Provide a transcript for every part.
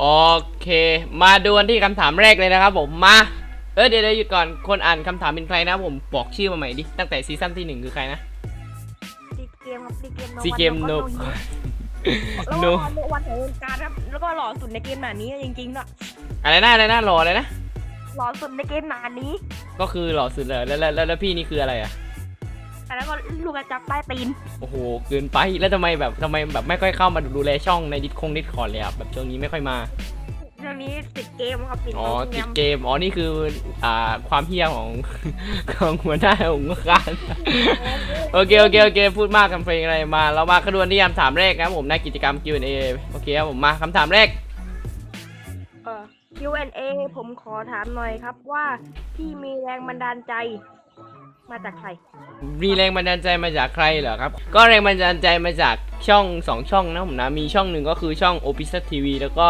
โอเค มาดูกันที่คำถามแรกเลยนะครับผมมาเออเดี๋ยวเดี๋ยวหยุดก่อนคนอ่านคำถามเป็นใครนะผมบอกชื่อมาใหม่ดิตั้งแต่ซีซั่นที่หนึ่งคือใครนะซีเกมครับซีเกมซีเกมโนแล้วโนก็วันแห่งวงการครับแล้วก็หล่อสุดในเกมหนานี้จริงๆเนาะอะไรนะอะไรนะรออะไรนะหล่อสุดในเกมหนานี้ ก็คือหล่อสุดเลยแล้วแล้วแล้วแล้วพี่นี่คืออะไรอะ แล้วก็ลูกกระจับใต้ตีนโอ้โหเกินไปแล้วทำไมแบบทำไมแบบไม่ค่อยเข้ามาดูแลช่องในดิสคงดิสคอร์ดเลยอะแบบช่วงนี้ไม่ค่อยมาเรื่องนี้ติดเกมครับติดอ๋อเกติดมเกมอ๋อนี่คืออ่าความเฮี้ยของ ของหัวหน้าของการโอเคโอเคโอเคพูดมากคำเพลงอะไรมา เรามาขดวนที่คำถามแรกนะครับผมในกิจกรรม Q&A โอเคครับผมมาคำถามแรกเออ Q&A ผมขอถามหน่อยครับว่าพี่มีแรงบันดาลใจ มาจากใคร มีแรงบันดาลใจมาจากใครเหรอครับ ก็แรงบันดาลใจมาจากช่องสองช่องนะผมนะ มีช่องหนึ่งก็คือช่อง o p i s a TV แล้วก็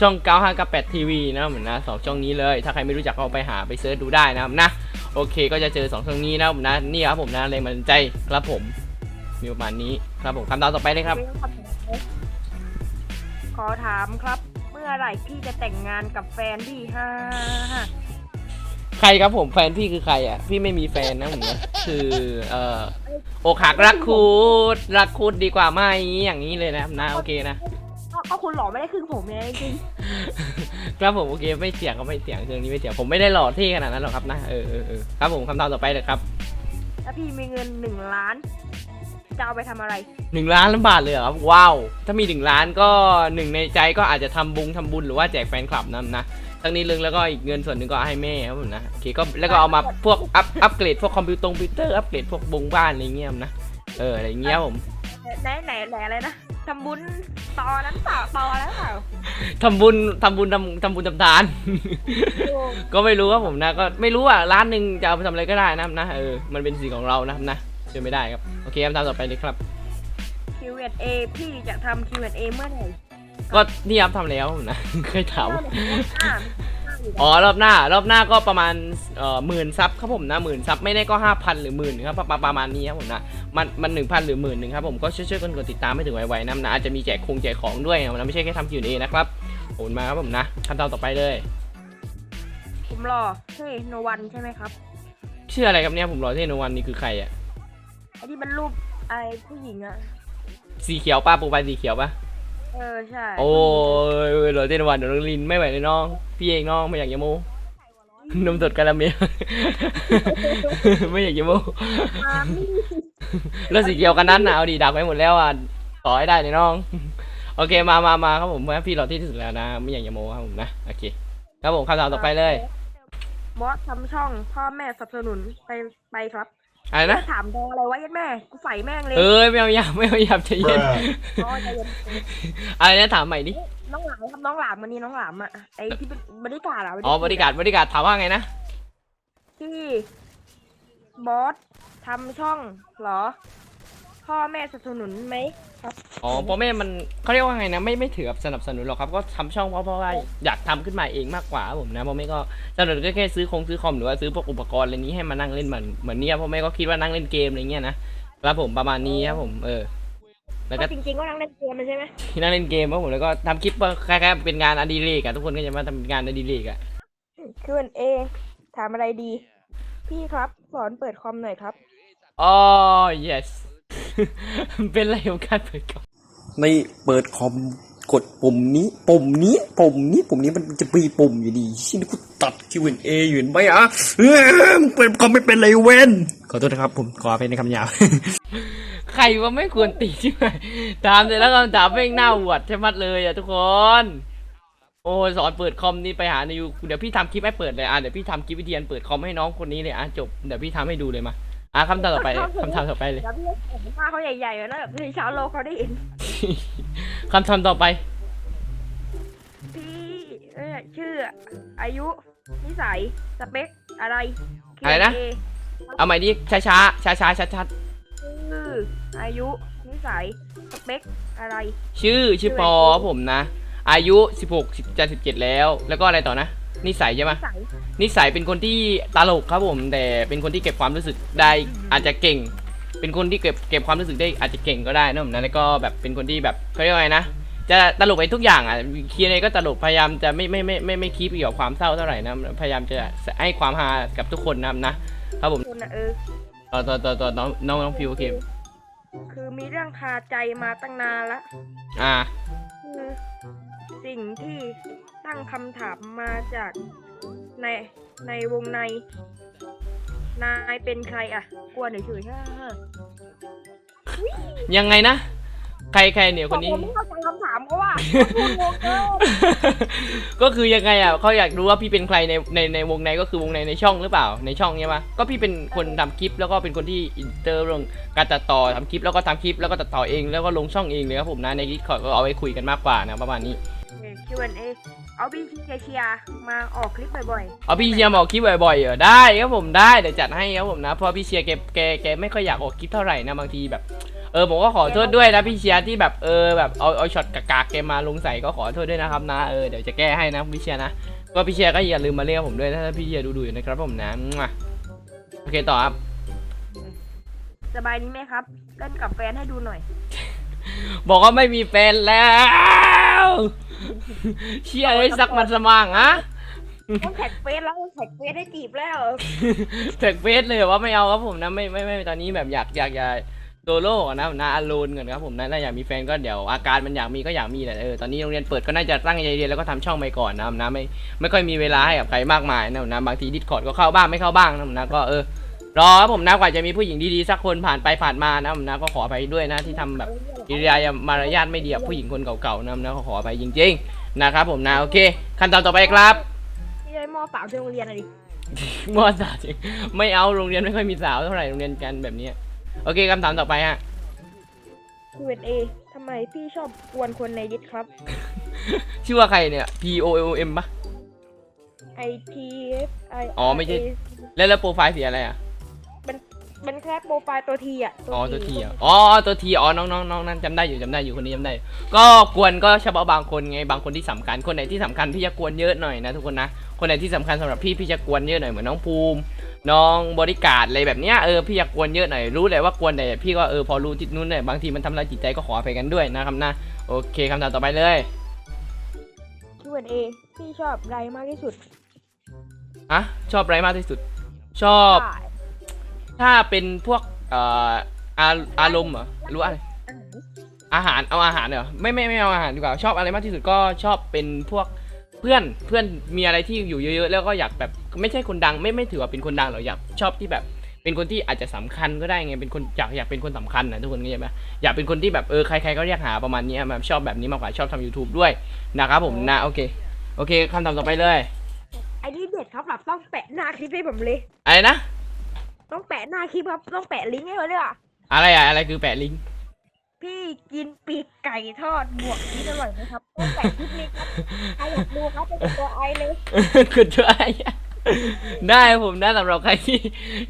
ช่อง 9598 TV นะผมนะสองช่องนี้เลย ถ้าใครไม่รู้จักก็ไปหาไปเซิร์ชดูได้นะครับนะ โอเคก็จะเจอสองช่องนี้นะผมนะ นี่ครับผมนะแรงบันดาลใจครับผม มีประมาณนี้ครับผมคำตอบต่อไปเลยครับ ขอถามครับ เมื่อไหร่พี่จะแต่งงานกับแฟนพี่ฮ่าฮ่าใครครับผมแฟนพี่คือใครอะ พี่ไม่มีแฟนนะผมนะคือเอ่ออกหักรักคูดรักคูดดีกว่าไหมอย่างนี้เลยนะครับนะโอเคนะก็ก็คุณหล่อไม่ได้ครึ่งผมเลยจริงครับผมโอเคไม่เสียงก็ไม่เสียงเครื่องนี้ไม่เสียงผมไม่ได้หล่อเท่ขนาดนั้นหรอกครับนะเออเออเออครับผมคำตอบต่อไปเลยครับถ้าพี่มีเงินหนึ่งล้านจะเอาไปทำอะไรหนึ่งล้านบาทเลยเหรอครับว้าวถ้ามีหนึ่งล้านก็หนึ่งในใจก็อาจจะทำบุญทำบุญหรือว่าแจกแฟนคลับนั่นนะ ทั้งนี้เรื่องแล้วก็อีกเงินส่วนหนึ่งก็ให้แม่ครับผมนะโอเคก็แล้วก็เอามาพวกอัพอัพเกรดพวกคอมพิวตงคอมพิวเตอร์อัพเกรดพวกบงบ้านอะไรเงี้ยนะเอออะไรเงี้ยผมไหนไหนไหนอะไรนะทำบุญต่อนั้นเปล่าต่อแล้วเปล่าทำบุญทำบุญทำทำบุญทำทาน ก็ไม่รู้ครับผมนะ ก็ไม่รู้อะร้านหนึ่งจะเอาไปทำอะไรก็ได้นะครับนะเออมันเป็นสิ่งของเรานะครับนะเชื่อไม่ได้ครับโอเคคำถามต่อไปเลยครับคิวเอเอพี่จะทำคิวเอเมื่อไหร่ก็นี่ครับทำแล้วผมนะเคยถาม อ่าอ๋อรอบหน้ารอบหน้าก็ประมาณเอ่อหมื่นซับครับผมนะหมื่นซับไม่ได้ก็ห้าพันหรือหมื่นครับประประมาณนี้ครับผมนะมันมันหนึ่งพันหรือหมื่นหนึ่งครับผมก็ช่วยๆกันกดติดตามให้ถึงไวๆนะนะอาจจะมีแจกคงแจกของด้วยนะไม่ใช่แค่ทำคิวเอนะครับโอนมาครับผมนะขั้นตอนต่อไปเลย ผมรอเฮ้ยโนวันใช่ไหมครับชื่ออะไรครับเนี่ยผมรอเทนวันนี่คือใครอะไอ้ที่มันรูปไอ้ผู้หญิงอะสีเขียวป้าปูไปสีเขียวป่ะ เออใช่โอ้ยรอเทนวันเดี๋ยวน้องลินไม่ไหวเลยน้อง พี่เองน้องไม่อยากจะโมนมสดกาลาเมลไม่อยากจะโมมามี่แล้วสีเขียวกันนั้นหนาวดีดักไว้หมดแล้วอะต่อให้ได้เลยน้อง โอเคมามามาครับผมเมื่อพี่รอที่ที่สุดแล้วนะ ไม่อยากจะโมครับผมนะโอเคครับผมคำถามต่อไปเลยบอสทำช่องพ่อแม่สนับสนุนไปไปครับ อะไรนะ ถามดองอะไรวะยัดแม่กูใส่แม่งเลยเอ้ยไม่เอาหยาบไม่เอาหยาบใจเย็น อ๋อใจเย็นอะไรนะถามใหม่ดิ น้องหลามครับน้องหลามวันนี้น้องหลามอะไอ้ที่เป็นบริการดอะอ๋อบริการบริการถามว่าไงนะ ที่บอสทำช่องเหรอ พ่อแม่สนับสนุนไหมครับ อ๋อพ่อแม่มันเขาเรียกว่าไงนะไม่ไม่ถือกับสนับสนุนหรอกครับก็ทำช่องเพราะเพราะว่าอยากทำขึ้นมาเองมากกว่าครับผมนะพ่อแม่ก็สนับสนุนก็แค่ซื้อคงซื้อคอมหรือว่าซื้อพวกอุปกรณ์อะไรนี้ให้มานั่งเล่นเหมือนเหมือนเนี่ยพ่อแม่ก็คิดว่านั่งเล่นเกมอะไรเงี้ยนะครับผมประมาณนี้ครับผมเออแล้วก็ ก็จริงๆก็นั่งเล่นเกมมันใช่ไหมที่นั่งเล่นเกมครับผมแล้วก็ทำคลิปคล้ายๆเป็นงานอดิเรกอะทุกคนก็จะมาทำเป็นงานอดิเรกอะคือเอ ถามอะไรดี พี่ครับ สอนเปิดคอมหน่อยครับ อ๋อ yes เป็นอะไรของการเปิดกล่องในเปิดคอมกดปุ่มนี้ปุ่มนี้ปุ่มนี้ปุ่มนี้มันจะมีปุ่มอยู่ดีชิ้นกูตัด Q&A อยู่เห็นไหมอะเอ้ยมึงเปิดคอมไม่เป็นไรเว้นขอโทษนะครับ ผมขออภัยในคำหยาบใครว่าไม่ควรตีใช่ไหมถามเสร็จแล้วคำถามแม่งหน้าหวดใช่ไหมดเลยอะทุกคน โอ้ยสอนเปิดคอมนี่ไปหาในยูเดี๋ยวพี่ทำคลิปให้เปิดเลยอะเดี๋ยวพี่ทำคลิปวิธีการเปิดคอมให้น้องคนนี้เลยอะจบเดี๋ยวพี่ทำให้ดูเลยมา อะคำถามต่อไปคำถามต่อไปเลยแล้วพี่เห็นหน้าเขาใหญ่ๆแล้วแบบในเช้าโลกเขาได้เห็นคำถามต่อไปพี่เอ้ยชื่อ อายุ นิสัย สเปค อะไร อะไรนะ Q&A เอาใหม่ดิช้าช้าช้าช้าชัดชัดชื่อ อายุ นิสัย สเปค อะไร ๆชื่อชื่อปอครับผมนะ อายุ 16จะ17 แล้ว แล้วก็อะไรต่อนะ นิสัยใช่ไหมนิสัยนิสัยเป็นคนที่ตลกครับผม แต่เป็นคนที่เก็บความรู้สึกได้อาจจะเก่ง เป็นคนที่เก็บเก็บความรู้สึกได้อาจจะเก่งก็ได้นะผมนะแล้วก็แบบเป็นคนที่แบบเขาเรียกว่าไงนะ จะตลกไปทุกอย่างอะคีเนก็ตลกพยายามจะไม่ไม่ไม่ไม่ไม่คีบเกี่ยวกับความเศร้าเท่าไหร่นะพยายามจะให้ความฮากับทุกคนนะครับนะครับผมคุณนะเออต่อต่อต่อต่อน้องน้องน้องฟิวโอเคคือมีเรื่องคาใจมาตั้งนานละอ่าคือสิ่งที่ ตั้งคำถามมาจากในในวงใน นายเป็นใครอะ กลัวเฉยๆฮ่าฮ่ายังไงนะ ใครใครเนี่ยคนนี้ ผมไม่เข้าใจคำถามเขาว่าพูดงงเกินก็คือยังไงอะเขาอยากรู้ว่าพี่เป็นใครในในในวงในก็คือวงในในช่องหรือเปล่าในช่องใช่ปะก็พี่เป็นคนทำคลิปแล้วก็เป็นคนที่อินเตอร์เรื่องการตัดต่อทำคลิปแล้วก็ทำคลิปแล้วก็ตัดต่อเองแล้วก็ลงช่องเองเลยครับผมนะในดิสคอร์ดก็เอาไว้คุยกันมากกว่านะประมาณนี้ Q&A เอาพี่เชียร์มาออกคลิปบ่อยเอาพี่เชียร์มาออกคลิปบ่อยๆเหรอได้ครับผมได้เดี๋ยวจัดให้ครับผมนะเพราะพี่เชียร์แกแกแกไม่ค่อยอยากออกคลิปเท่าไหร่นะบางทีแบบเออผมก็ขอโทษด้วยนะพี่เชียร์ที่แบบเออแบบเอาเอาช็อตกากๆแกมาลงใส่ก็ขอโทษด้วยนะครับนะเออเดี๋ยวจะแก้ให้นะพี่เชียร์นะก็พี่เชียร์ก็อย่าลืมมาเรียกผมด้วยถ้าพี่เชียร์ดูๆอยู่นะครับผมนะมั่วโอเคต่อครับๆ สบายดีไหมครับ เล่นกับแฟนให้ดูหน่อย บอกว่าไม่มีแฟนแล้ว เชียร์ให้สักมันสมั่งอะต้องแท็กเฟซแล้วต้องแท็กเฟซให้จีบแล้วแท็กเฟซเลยเหรอว่าไม่เอาครับผมนะไม่ไม่ไม่ตอนนี้แบบอยากอยากอยากโซโล่ก่อนนะนะอโลนก่อนครับผมนะถ้าอยากมีแฟนก็เดี๋ยวอาการมันอยากมีก็อยากมีแหละเออตอนนี้โรงเรียนเปิดก็น่าจะตั้งใจเรียนแล้วก็ทำช่องไปก่อนนะครับนะไม่ไม่ค่อยมีเวลาให้กับใครมากมายนะนะบางทีดิสคอร์ดก็เข้าบ้างไม่เข้าบ้างนะผมนะก็เออ รอครับผมนะกว่าจะมีผู้หญิงดีๆสักคนผ่านไปผ่านมานะผมนะก็ขอไปด้วยนะที่ทำแบบกิริยามารยาทไม่ดีกับผู้หญิงคนเก่าๆนะนะก็ขอไปจริง ๆ นะครับผมนะโอเคขั้นตอนต่อไปครับนี่เลยมอสาวที่โรงเรียนอะดิมอสาวจริงไม่เอาโรงเรียนไม่ค่อยมีสาวเท่าไหร่โรงเรียนกันแบบเนี้ยโอเคคำถามต่อไปฮะ Q&A ทำไมพี่ชอบกวนคนในดิสครับ ชื่อว่าใครเนี่ย P O L M ปะ I T F I อ๋อไม่ใช่แล้วแล้วโปรไฟล์สีอะไรอะ เป็นแค่โปรไฟล์ตัวทีอะอ๋อตัวทีอะอ๋อตัวทีอ๋อน้องน้องน้องนั่นจำได้อยู่จำได้อยู่คนนี้จำได้ ก็กวนก็เฉพาะบางคนไงบางคนที่สำคัญคนไหนที่สำคัญพี่จะกวนเยอะหน่อยนะทุกคนนะคนไหนที่สำคัญสำหรับพี่พี่จะกวนเยอะหน่อยเหมือนน้องภูมิ น้องบริการดอะไรแบบเนี้ยเออพี่จะกวนเยอะหน่อยรู้เลยว่ากวนแต่พี่ก็เออพอรู้จิตนู้นเนี่ยบางทีมันทำร้ายจิตใจก็ขออภัยกันด้วยนะครับนะโอเคคำถามต่อไปเลย Q&A พี่ชอบอะไรมากที่สุด อะชอบอะไรมากที่สุด ชอบ ใช่ ถ้าเป็นพวกเอ่ออาอารมณ์เหรอหรือว่าอะไรอาหารเอาอาหารเหรอไม่ไม่ไม่เอาอาหารดีกว่าชอบอะไรมากที่สุดก็ชอบเป็นพวกเพื่อนเพื่อนมีอะไรที่อยู่เยอะๆแล้วก็อยากแบบไม่ใช่คนดังไม่ไม่ถือว่าเป็นคนดังหรอกอยากชอบที่แบบ เป็นคนที่อาจจะสำคัญก็ได้ไงเป็นคนอยากอยากเป็นคนสำคัญนะทุกคนเข้าใจไหมอยากเป็นคนที่แบบเออใครๆก็เรียกหาประมาณนี้แบบชอบแบบนี้มากกว่าชอบทำ YouTube ด้วยนะครับผมนะโอเคโอเคคำถามต่อไปเลยไอ้นี่เด็ดครับแบบต้องแปะหน้าคลิปให้ผมเลยอะไรนะ ต้องแปะหน้าคลิปครับ ต้องแปะลิงก์ให้เขาเลยอะอะไรอะอะไรคือแปะลิงก์ พี่กินปีกไก่ทอดบวกชีสอร่อยไหมครับต้องแปะคลิปนี้ครับใครอยากดูครับเป็นตัวไอเลยคุณช่วยได้ครับผมนะสำหรับใครที่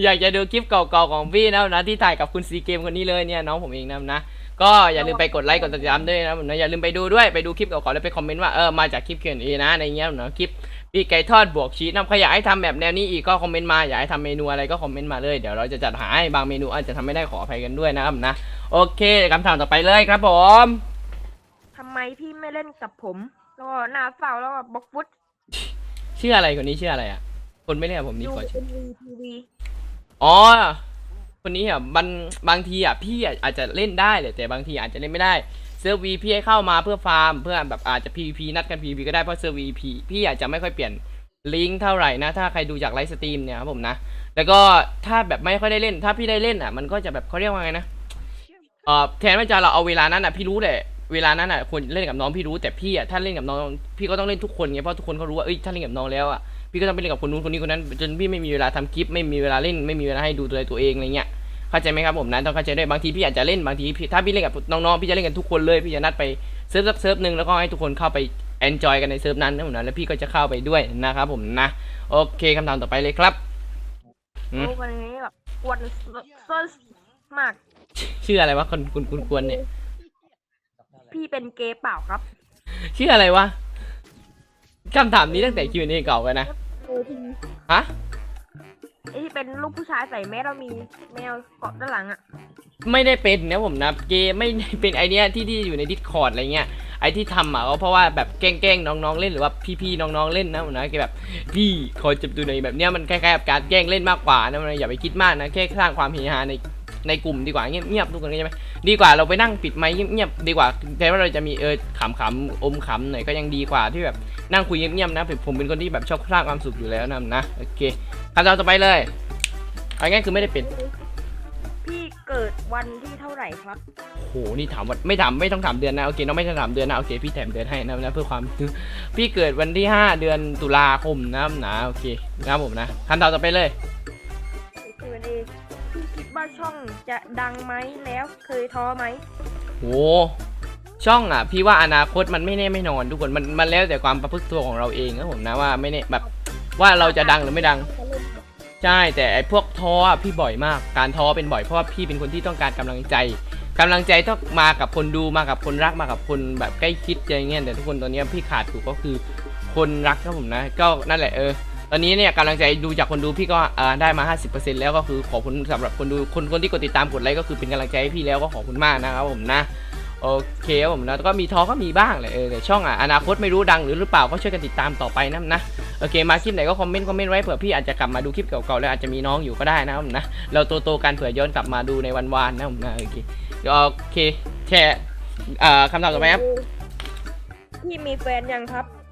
อยากจะดูคลิปเก่าๆของพี่นะนะที่ถ่ายกับคุณซีเกมคนนี้เลยเนี่ยน้องผมเองนะนะ ก็อย่าลืมไปกดไลค์กดติดตามด้วยนะผมนะอย่าลืมไปดูด้วยไปดูคลิปเก่าๆแล้วไปคอมเมนต์ว่าเออมาจากคลิปเขียนเอนะในเงี้ยนะคลิป ปีกไก่ทอดบวกชีสนะใครอยากให้ทำแบบแนวนี้อีกก็คอมเมนต์มาอยากให้ทำเมนูอะไรก็คอมเมนต์มาเลยเดี๋ยวเราจะจัดหาให้บางเมนูอาจจะทำไม่ได้ขออภัยกันด้วยนะครับนะโอเคคำถามต่อไปเลยครับผมทำไมพี่ไม่เล่นกับผมแล้วก็หน้าเศร้าแล้วก็บล็อกฟุตชื่ออะไรคนนี้ชื่ออะไรอะ คนไม่เรียกผมนี่ดูขอชื่อเป็นวีทีวีอ๋อ คนนี้อะมันบางทีอะพี่อะอาจจะเล่นได้แหละแต่บางทีอาจจะเล่นไม่ได้ เซิร์ฟวีพี่ให้เข้ามาเพื่อฟาร์มเพื่อแบบอาจจะ PVP นัดกัน PVP ก็ได้เพราะเซิร์ฟวีพี่พี่อาจจะไม่ค่อยเปลี่ยนลิงก์เท่าไหร่นะ ถ้าใครดูจากไลฟ์สตรีมเนี่ยครับผมนะ แล้วก็ถ้าแบบไม่ค่อยได้เล่น ถ้าพี่ได้เล่นอะมันก็จะแบบเขาเรียกว่าไงนะเออแทนว่าจะเราเอาเวลานั้นอะพี่รู้แหละเวลานั้นอะควรเล่นกับน้องพี่รู้แต่พี่อะถ้าเล่นกับน้องพี่ก็ต้องเล่นทุกคนไงเพราะทุกคนเขารู้ว่าเอ้ยถ้าเล่นกับน้องแล้วอะพี่ก็ต้องไปเล่นกับคนนู้นคนนี้คนนั้นจนพี่ไม่มีเวลาทำคลิปไม่มีเวลาเล่นไม่มีเวลาให้ดูตัวตัวเองอะไรเงี้ย เข้าใจไหมครับผมนะต้องเข้าใจด้วยบางทีพี่อาจจะเล่นบางทีพี่ถ้าพี่เล่นกับน้องๆพี่จะเล่นกันทุกคนเลยพี่จะนัดไปเซิร์ฟเซิร์ฟหนึ่งแล้วก็ให้ทุกคนเข้าไปแอนจอยกันในเซิร์ฟนั้นนะผมนะแล้วพี่ก็จะเข้าไปด้วยนะครับผมนะโอเคคำถามต่อไปเลยครับอืมโอ้วันนี้แบบกวนเซิร์มาก ชื่ออะไรวะคนคุณคุณกวนเนี่ย พี่เป็นเกย์เปล่าครับ ชื่ออะไรวะคำถามนี้ตั้งแต่ Q&A เก่าไปนะเออทีฮะ ไอที่เป็นลูกผู้ชายใส่แมสแล้วมีแมวเกาะด้านหลังอะไม่ได้เป็นนะผมนะเกมไม่ได้เป็นไอเนี้ยที่ที่อยู่ในดิสคอร์ดอะไรเงี้ยไอที่ทำอะก็เพราะว่าแบบแกล้งๆน้องๆเล่นหรือว่าพี่ๆน้องๆเล่นนะผมนะแกแบบพี่ขอจับดูหน่อยแบบเนี้ยมันคล้ายๆกับการแกล้งเล่นมากกว่านะมันอย่าไปคิดมากนะแค่สร้างความเฮฮาใน ในกลุ่มดีกว่าเงียบๆทุกคนเข้าใจไหมดีกว่าเราไปนั่งปิดไมค์เงียบๆดีกว่าแต่ว่าเราจะมีเออขำๆอมขำหน่อยก็ยังดีกว่าที่แบบนั่งคุยเงียบๆนะผมผมเป็นคนที่แบบชอบสร้างความสุขอยู่แล้วนะนะโอเคคำตอบต่อไปเลยเอาง่ายๆคือไม่ได้เป็นพี่เกิดวันที่เท่าไหร่ครับโหนี่ถามว่าไม่ถามไม่ต้องถามเดือนนะโอเคน้องไม่ต้องถามเดือนนะโอเคพี่แถมเดือนให้นะนะเพื่อความพี่เกิดวันที่ 5 เดือนตุลาคมนะครับนะโอเคนะครับผมนะคำตอบต่อไปเลย ช่องจะดังไหมแล้วเคยท้อไหมโหช่องอะ พี่ว่าอนาคตมันไม่แน่ไม่นอนทุกคนมันมันแล้วแต่ความประพฤติตัวของเราเองนะผมนะว่าไม่แน่แบบว่าเราจะดังหรือไม่ดัง ใช่แต่ไอ้พวกท้ออะพี่บ่อยมาก การท้อเป็นบ่อยเพราะว่าพี่เป็นคนที่ต้องการกำลังใจกำลังใจต้องมากับคนดูมากับคนรักมากับคนแบบใกล้ชิดอะไรเงี้ยแต่ทุกคนตอนนี้พี่ขาดอยู่ก็คือคนรักครับผมนะ ก็นั่นแหละเออ อนนี้เนี่ยกำลังใจดูจากคนดูพี่ก็ได้มา 50%แล้วก็คือขอบคุณสำหรับคนดูคนคนที่กดติดตามกดไลค์ก็คือเป็นกำลังใจให้พี่แล้วก็ขอบคุณมากนะครับผมนะโอเคครับผมนะแล้วก็มีท้อก็มีบ้างแหละเออแต่ช่องอะอนาคตไม่รู้ดังหรือหรือเปล่าก็ช่วยกันติดตามต่อไปนะนะโอเคมาคลิปไหนก็คอมเมนต์คอมเมนต์ไว้เผื่อพี่อาจจะกลับมาดูคลิปเก่าๆแล้วอาจจะมีน้องอยู่ก็ได้นะผมนะเราโตๆกันเผื่อย้อนกลับมาดูในวันวานนะผมนะโอเคโอเคแชร์คำตอบต่อไปครับพี่มีแฟนยังครับ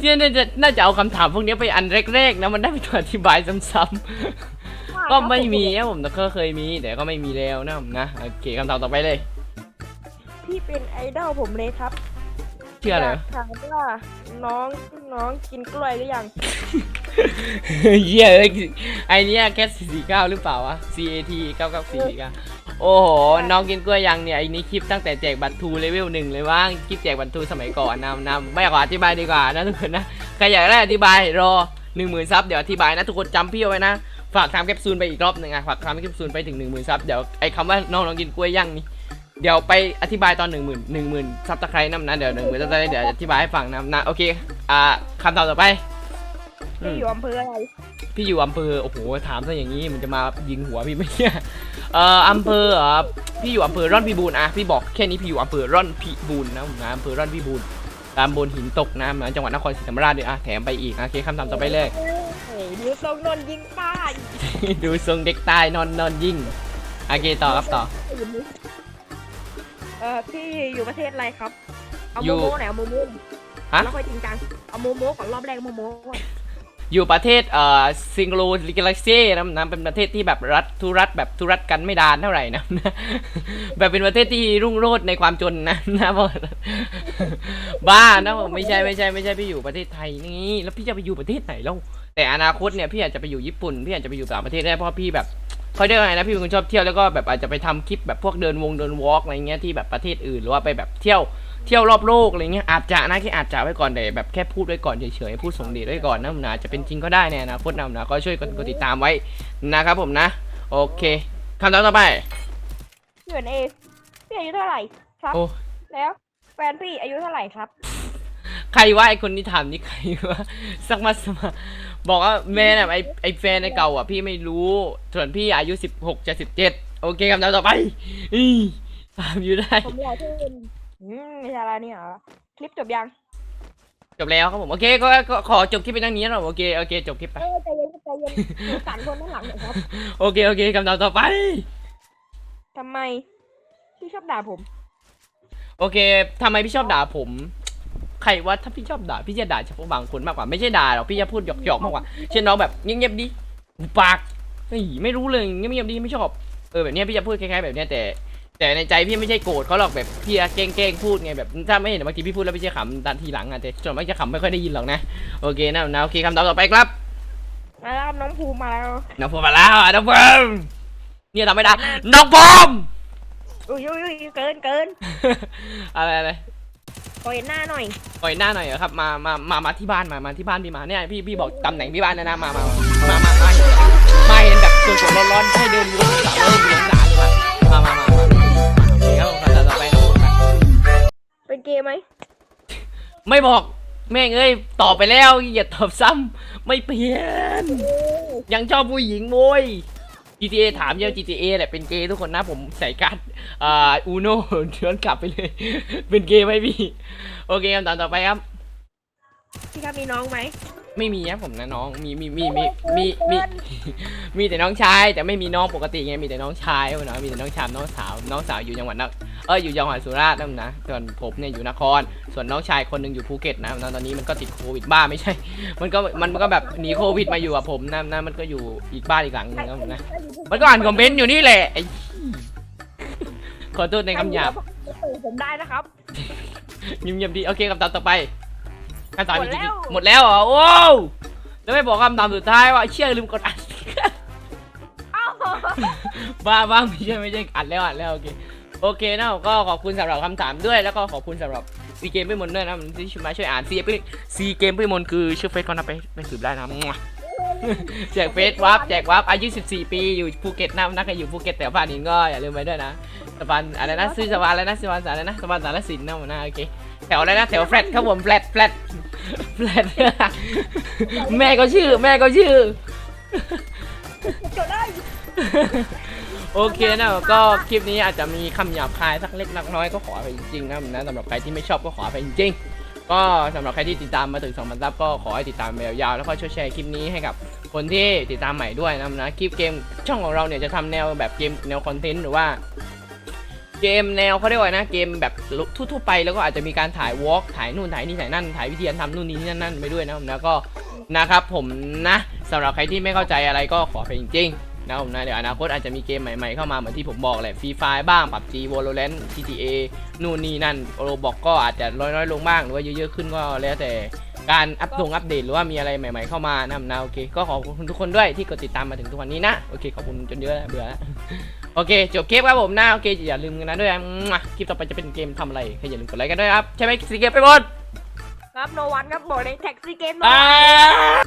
เนี่ยน่าจะน่าจะเอาคำถามพวกนี้ไปอันแรกๆนะมันได้ไปตัวอธิบายซ้ำๆก็ไม่มีนะผมแต่ก็เคยมีแต่ก็ไม่มีแล้วนะผมนะโอเคคำตอบต่อไปเลย พี่เป็นไอดอลผมเลยครับเชื่อเลยยากถามว่าน้องน้องกินกล้วยหรือยังเหี้ยเอ้ยไอเนี้ยแค่สี่เก้าหรือเปล่าวะ CAT เก้าเก้าสี่เก้า โอ้โห น้องกินกล้วยยังเนี่ยไอ้นี้คลิปตั้งแต่แจกบัตรทูเลเวลหนึ่งเลยว่าคลิปแจกบัตรทูสมัยก่อนนะนะไม่ขออธิบายดีกว่านะทุกคนนะใครอยากได้อธิบายรอหนึ่งหมื่นซับเดี๋ยวอธิบายนะทุกคนจำพี่เอาไว้นะฝากทำแคปซูลไปอีกรอบหนึ่งอะฝากทำแคปซูลไปถึงหนึ่งหมื่นซับเดี๋ยวไอ้คำว่าน้องน้องกินกล้วยย่างนี่เดี๋ยวไปอธิบายตอนหนึ่งหมื่นหนึ่งหมื่นซับตะไคร้น้ำนะเดี๋ยวหนึ่งหมื่นซับตะไคร้เดี๋ยวอธิบายให้ฟังนะนะโอเคอ่าคำตอบต่อไปอื พี่มอยู่อำเภออะไร พี่อยู่อำเภอ โอ้โห ถามซะอย่างนี้มันจะมายิงหัวพี่ไหมเนี่ยเอ่ออำเภอเหรอพี่อยู่อำเภอร่อนพิบูลอะพี่บอกแค่นี้พี่อยู่อำเภอร่อนพิบูลนะผมนะอำเภอร่อนพิบูลตามบนหินตกนะนะจังหวัดนครศรีธรรมราชด้วยอะแถมไปอีกนะโอเคคำถามต่อไปเลยเฮ้ยดูทรงนนยิงป้ายดูทรงเด็กตายนอนนอนยิ่งโอเคต่อครับต่อ เออพี่อยู่ประเทศอะไรครับ เอาอยู่ โมโมไหนเอาโมโมฮะ แล้วค่อยจริงจัง เอาโมโมก่อนรอบแรกโมโมก่อน อยู่ประเทศเอ่อซิงโกลลิกาแล็กซีนะนะเป็นประเทศที่แบบรัฐทุรัฐแบบทุรัฐกันไม่ดานเท่าไหร่นะแบบเป็นประเทศที่รุ่งโรจน์ในความจนนะนะบอกบ้านะผมไม่ใช่ไม่ใช่ไม่ใช่พี่อยู่ประเทศไทยนี่แล้วพี่จะไปอยู่ประเทศไหนแล้วแต่อนาคตเนี่ยพี่อาจจะไปอยู่ญี่ปุ่นพี่อาจจะไปอยู่ต่างประเทศได้เพราะพี่แบบเขาเรียกว่าไงนะพี่เป็นคนชอบเที่ยวแล้วก็แบบอาจจะไปทำคลิปแบบพวกเดินวงเดินวอล์กอะไรเงี้ยที่แบบประเทศอื่นหรือว่าไปแบบเที่ยว เที่ยวรอบโลกอะไรเงี้ยอาจจะนะแค่อาจจะไว้ก่อนแต่แบบแค่พูดไว้ก่อนเฉยๆพูดส่งเดชไว้ก่อนนะผมนะอาจจะเป็นจริงก็ได้ในอนาคตนะผมนะก็ช่วยกันกดติดตามไว้นะครับผมนะ โอเคคำถามต่อไปพี่เป็นเอพี่อายุเท่าไหร่ครับ โอ้แล้วแฟนพี่อายุเท่าไหร่ครับ ใครว่าไอคนที่ถามนี่ใครวะสักมาสมาบอกว่าแม่น่ะไอไอแฟนในเก่าอะพี่ไม่รู้ส่วนพี่อายุสิบหกจะสิบเจ็ดโอเคคำถามต่อไปอีถามอยู่ได้ผมอยากที่เป็น อืมไม่ใช่อะไรเนี่ยเหรอคลิปจบยังจบแล้วครับผมโอเคก็ก็ขอจบคลิปเป็นตั้งนี้นะโอเคโอเคจบคลิปไปเออใจเย็นใจเย็นสงสารคนด้านหลังหน่อยครับโอเคโอเคคำถามต่อไป ทำไมพี่ชอบด่าผมโอเคทำไมพี่ชอบด่าผม ใครว่าถ้าพี่ชอบด่าพี่จะด่าเฉพาะบางคนมากกว่าไม่ใช่ด่าหรอกพี่จะพูดหยอกๆมากกว่าเช่นน้องแบบเงียบๆดิหูปากเฮ้ยไม่รู้เลยเงียบๆดิไม่ชอบเออแบบเนี้ยพี่จะพูดคล้ายๆแบบเนี้ยแต่ แต่ในใจพี่ไม่ใช่โกรธเขาหรอกแบบพี่จะแกล้งๆพูดไงแบบถ้าไม่เห็นบางทีพี่พูดแล้วพี่จะขำตอนทีหลังอะแต่ส่วนมากจะขำไม่ค่อยได้ยินหรอกนะโอเคนะนะโอเคคำตอบต่อไปครับมาแล้วครับน้องภูมิมาแล้วน้องพูดมาแล้วอะน้องพูมเนี่ยทำไม่ได้น้องพมอุ้ยอุ้ยอุ้ยเกินเกินอะไรอะไรขอเห็นหน้าหน่อยปล่อยหน้าหน่อยเหรอครับมามามามาที่บ้านมามาที่บ้านพี่มาเนี่ยพี่พี่บอกตำแหน่งพี่บ้านนะนะมามามามามาเห็นมาเห็นแบบสดๆร้อนๆให้เดินวนสาวเริ่มอยู่หลังศาลเลยมามามา เกย์ไหมไม่บอก แม่งเอ้ยตอบไปแล้วอย่าตอบซ้ำไม่เปลี่ยน ยังชอบผู้หญิงโว้ย GTA ถามเยอะ GTA แหละเป็นเกย์ทุกคนนะผมใส่การ์ดอ่าอูโน่ย้อนกลับไปเลย เป็นเกย์ไหมพี่ โอเคคำถามต่อไปครับ พี่ครับมีน้องไหมไม่มีครับผมนะน้องมีมีมีมีมีมีมีแต่น้องชายแต่ไม่มีน้องปกติไงมีแต่น้องชายครับผมนะมีแต่น้องชายน้องสาวน้องสาวอยู่จังหวัดนครเอออยู่จังหวัดสุราษฎร์นะผมนะส่วนผมเนี่ยอยู่นคร ส่วนน้องชายคนหนึ่งอยู่ภูเก็ตนะนะตอนนี้มันก็ติดโควิดบ้าไม่ใช่ มันก็มันก็แบบหนีโควิดมาอยู่กับผมนะนะมันก็อยู่อีกบ้านอีกหลังหนึงครับผมนะมันก็อ่านคอมเมนต์อยู่นี่แหละไอ้ขอโทษในคำหยาบผมได้นะครับเงียบๆดีโอเคคำถามต่อไป คำถามจริงหมดแล้วๆหมดแล้วเหรอโอ้วแล้วไม่บอกคำถามสุดท้ายว่าเชื่อลืมกดอัดอ้าวบ้าบ้าไม่ใช่ไม่ใช่อัดแล้วอัดแล้วโอเคโอเคนะก็ขอบคุณสำหรับคำถามด้วยแล้วก็ขอบคุณสำหรับซีเกมพี่มนต์ด้วยนะที่มาช่วยอ่านซีพี่ซีเกมพี่มนต์คือชื่อเฟซเขานะไปไปสืบได้นะมั่วแจกเฟซวับแจกวับอายุ 14 ปีอยู่ภูเก็ตนะนักอยู่ภูเก็ตแต่ผ่านนินก็อย่าลืมไปด้วยนะสะพานอะไรนะซื้อสะพานอะไรนะสะพานสารอะไรนะสะพานสารสินนะผมนะโอเค แถวอะไรนะแถวแฟลตครับผมแฟลตแฟลตแฟลตแม่ก็ชื่อ แม่ก็ชื่อจดได้ โอเคนะก็คลิปนี้อาจจะมีคำหยาบคายสักเล็กนักน้อยก็ขออภัยจริงๆนะนะสำหรับใครที่ไม่ชอบก็ขออภัยจริงๆก็สำหรับใครที่ติดตามมาถึง2 0 0 0ซับก็ขอให้ติดตามไปยาวๆแล้วก็ช่วยแชร์คลิปนี้ให้กับคนที่ติดตามใหม่ด้วยนะนะคลิปเกมช่องของเราเนี่ยจะทำแนวแบบเกมแนวคอนเทนต์หรือว่า เกมแนวเขาเรียกว่านะเกมแบบทั่วๆไปแล้วก็อาจจะมีการถ่ายวอล์กถ่ายนู่นถ่ายนี่ถ่ายนั่นถ่ายวิธีการทำนู่นนี่นั่นนั่นไปด้วยนะผมนะก็นะครับผมนะสำหรับใครที่ไม่เข้าใจอะไรก็ขอไปจริงๆนะผมนะเดี๋ยวอนาคตอาจจะมีเกมใหม่ๆเข้ามาเหมือนที่ผมบอกแหละฟรีไฟบ้างปับจีวอลเลน GTA นู่นนี่นั่นโรบอกก็อาจจะน้อยๆลงบ้างหรือว่าเยอะๆขึ้นก็แล้วแต่การอัปดงอัปเดตหรือว่ามีอะไรใหม่ๆเข้ามานะผมนะโอเค ก็ขอบคุณทุกคนด้วยที่กดติดตามมาถึงทุกวันนี้นะ โอเค ขอบคุณจนเยอะแล้วเบื่อแล้ว โอเค จบคลิปครับผมนะโอเคอย่าลืมกันนะด้วยนะมั่วคลิปต่อไปจะเป็นเกมทำอะไรใครอย่าลืมกดไลค์กันด้วยครับ ใช่ไหมสีเกมไปหมดครับโนวันครับบอกเลยแท็กซี่เกมโนอ่า